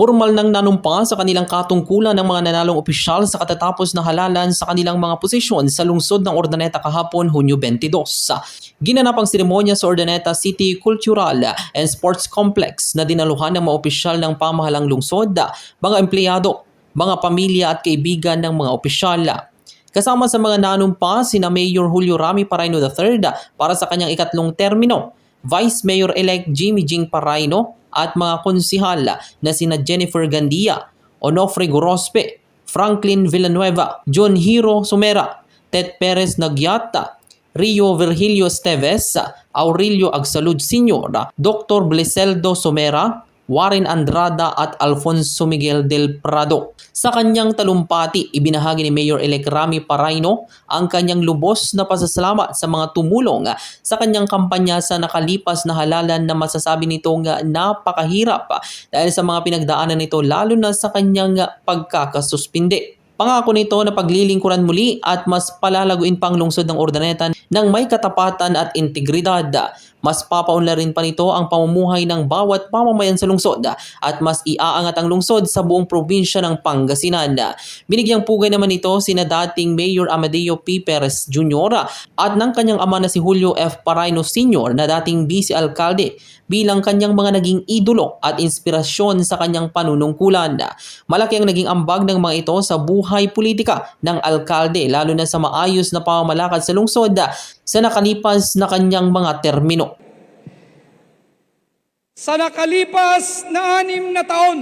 Formal nang nanumpa sa kanilang katungkulan ng mga nanalong opisyal sa katatapos na halalan sa kanilang mga posisyon sa lungsod ng Ordaneta kahapon Hunyo 22. Ginanap ang seremonya sa Ordaneta City Cultural and Sports Complex na dinaluhan ng mga opisyal ng pamahalang lungsod, mga empleyado, mga pamilya at kaibigan ng mga opisyal. Kasama sa mga nanumpa sina Mayor Julio Rami Paraino III para sa kanyang ikatlong termino, Vice Mayor-elect Jimmy Jing Paraino at mga konsihal na sina Jennifer Gandia, Onofre Gorospe, Franklin Villanueva, John Hiro Sumera, Ted Perez Nagyata, Rio Virgilio Esteves, Aurelio Agsalud Sr., Dr. Bliseldo Somera, Warren Andrada at Alfonso Miguel del Prado. Sa kanyang talumpati, ibinahagi ni Mayor-elect Rami Paraino ang kanyang lubos na pasasalamat sa mga tumulong sa kanyang kampanya sa nakalipas na halalan na masasabi nitong napakahirap dahil sa mga pinagdaanan nito lalo na sa kanyang pagkakasuspinde. Pangako nito na paglilingkuran muli at mas palalaguin pang lungsod ng Ordaneta ng may katapatan at integridad. Mas papaunlarin pa nito ang pamumuhay ng bawat pamamayan sa lungsod at mas iaangat ang lungsod sa buong probinsya ng Pangasinan. Binigyang pugay naman ito sina dating Mayor Amadeo P. Perez Jr. at ng kanyang ama na si Julio F. Paraino Sr. na dating vice alkalde bilang kanyang mga naging idolo at inspirasyon sa kanyang panunungkulan. Malaki ang naging ambag ng mga ito sa buhay politika ng alkalde lalo na sa maayos na pamamalakad sa lungsod sa nakalipas na kanyang mga termino. Sa nakalipas na anim na taon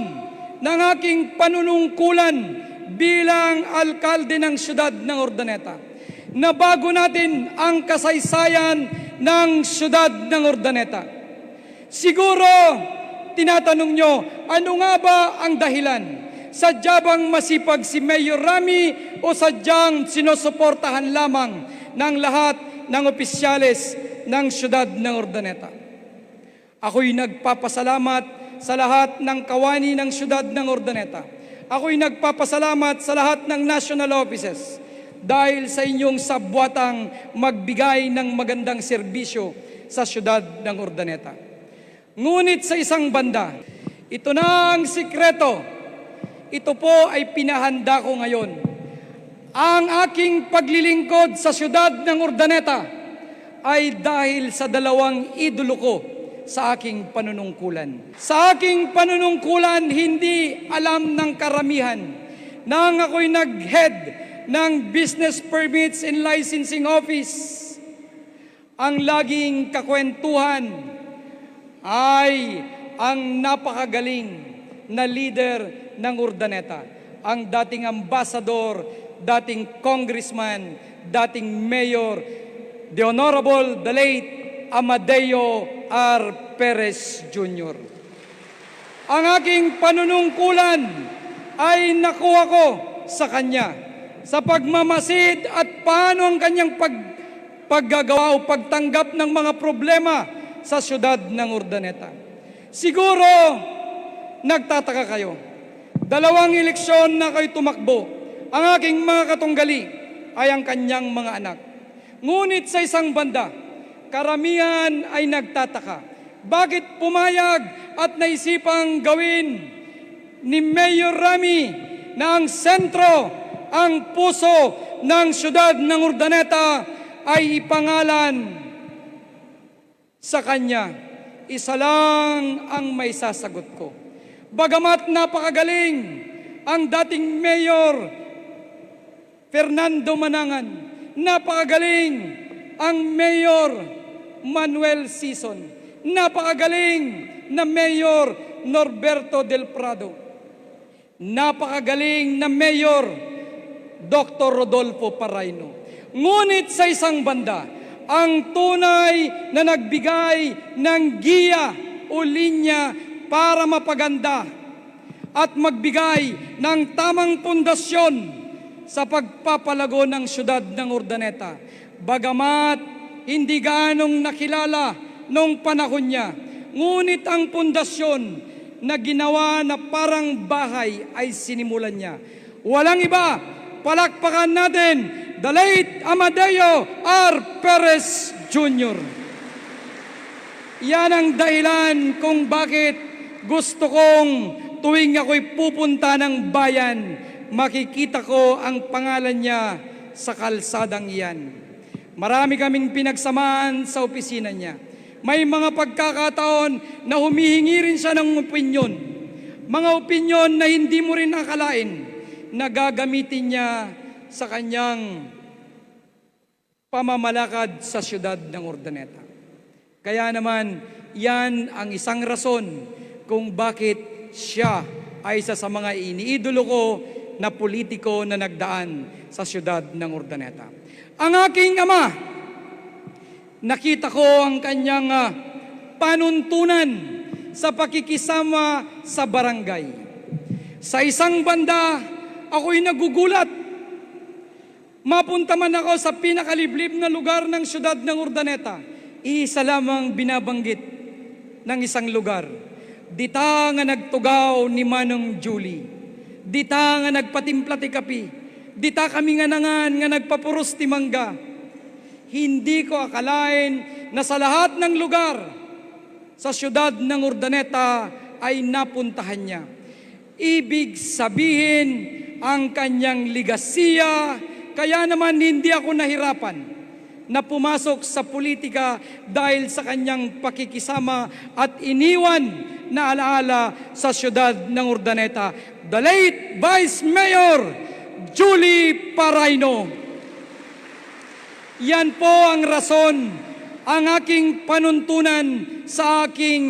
ng aking panunungkulan bilang alkalde ng siyudad ng Ordaneta, nabago natin ang kasaysayan ng siyudad ng Ordaneta. Siguro, tinatanong nyo, ano nga ba ang dahilan? Sadya masipag si Mayor Rami o sadyang sinusuportahan lamang ng lahat ng opisyales ng siyudad ng Ordaneta? Ako'y nagpapasalamat sa lahat ng kawani ng siyudad ng Ordaneta. Ako'y nagpapasalamat sa lahat ng national offices dahil sa inyong sabwatang magbigay ng magandang serbisyo sa siyudad ng Ordaneta. Ngunit sa isang banda, ito na ang sikreto. Ito po ay pinahanda ko ngayon. Ang aking paglilingkod sa siyudad ng Ordaneta ay dahil sa dalawang idolo ko sa aking panunungkulan. Sa aking panunungkulan, hindi alam ng karamihan nang ako'y nag-head ng Business Permits and Licensing Office. Ang laging kakwentuhan ay ang napakagaling na leader ng Urdaneta. Ang dating ambassador, dating congressman, dating mayor, the Honorable, the late Amadeo R. Perez Jr. Ang aking panunungkulan ay nakuha ko sa kanya sa pagmamasid at paano ang kanyang pag, paggagawa o pagtanggap ng mga problema sa siyudad ng Urdaneta. Siguro, nagtataka kayo. Dalawang eleksyon na kayo tumakbo. Ang aking mga katunggali ay ang kanyang mga anak. Ngunit sa isang banda, karamihan ay nagtataka. Bakit pumayag at naisipang gawin ni Mayor Rami na ang sentro, ang puso ng siyudad ng Urdaneta ay ipangalan sa kanya, isa lang ang may sasagot ko. Bagamat napakagaling ang dating mayor Fernando Manangan, napakagaling ang mayor Manuel Sison, napakagaling na mayor Norberto del Prado, napakagaling na mayor Dr. Rodolfo Paraino. Ngunit sa isang banda, ang tunay na nagbigay ng giya o linya para mapaganda at magbigay ng tamang pundasyon sa pagpapalago ng syudad ng Urdaneta. Bagamat hindi gaanong nakilala noong panahon niya, ngunit ang pundasyon na ginawa na parang bahay ay sinimulan niya. Walang iba, palakpakan natin the late Amadeo R. Perez Jr. Yan ang dahilan kung bakit gusto kong tuwing ako'y pupunta ng bayan, makikita ko ang pangalan niya sa kalsadang iyan. Marami kaming pinagsamaan sa opisina niya. May mga pagkakataon na humihingi rin siya ng opinyon. Mga opinyon na hindi mo rin akalain na gagamitin niya sa kanyang pamamalakad sa siyudad ng Urdaneta. Kaya naman, yan ang isang rason kung bakit siya ay isa sa mga iniidolo ko na politiko na nagdaan sa siyudad ng Urdaneta. Ang aking ama, nakita ko ang kanyang ah, panuntunan sa pakikisama sa barangay. Sa isang banda, ako'y nagugulat Mapunta man ako sa pinakaliblib na lugar ng siyudad ng Urdaneta, isa lamang binabanggit ng isang lugar. Dita nga nagtugaw ni Manong Julie. Dita nga nagpatimpla ti kapi. Dita kami nga nangan nga nagpapuros ti mangga. Hindi ko akalain na sa lahat ng lugar sa siyudad ng Urdaneta ay napuntahan niya. Ibig sabihin ang kanyang ligasiya, kaya naman hindi ako nahirapan na pumasok sa politika dahil sa kanyang pakikisama at iniwan na alaala sa siyudad ng Urdaneta. The late Vice Mayor Julie Paraino. Yan po ang rason, ang aking panuntunan sa aking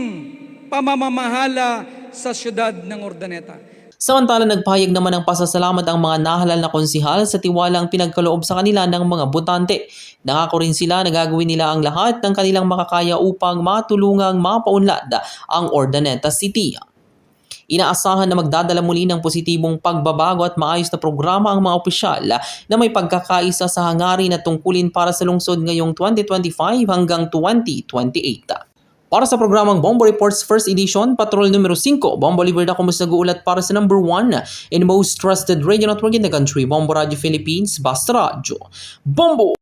pamamamahala sa siyudad ng Urdaneta. Samantala nagpahayag naman ng pasasalamat ang mga nahalal na konsihal sa tiwalang pinagkaloob sa kanila ng mga botante. Nangako rin sila na gagawin nila ang lahat ng kanilang makakaya upang matulungang mapaunlad ang Ordaneta City. Inaasahan na magdadala muli ng positibong pagbabago at maayos na programa ang mga opisyal na may pagkakaisa sa hangarin at tungkulin para sa lungsod ngayong 2025 hanggang 2028. Para sa programang Bombo Reports First Edition, Patrol numero 5, Bombo Oliver na kumus nag-uulat para sa number 1 in most trusted radio network in the country, Bombo Radio Philippines, Basta Radio. Bombo!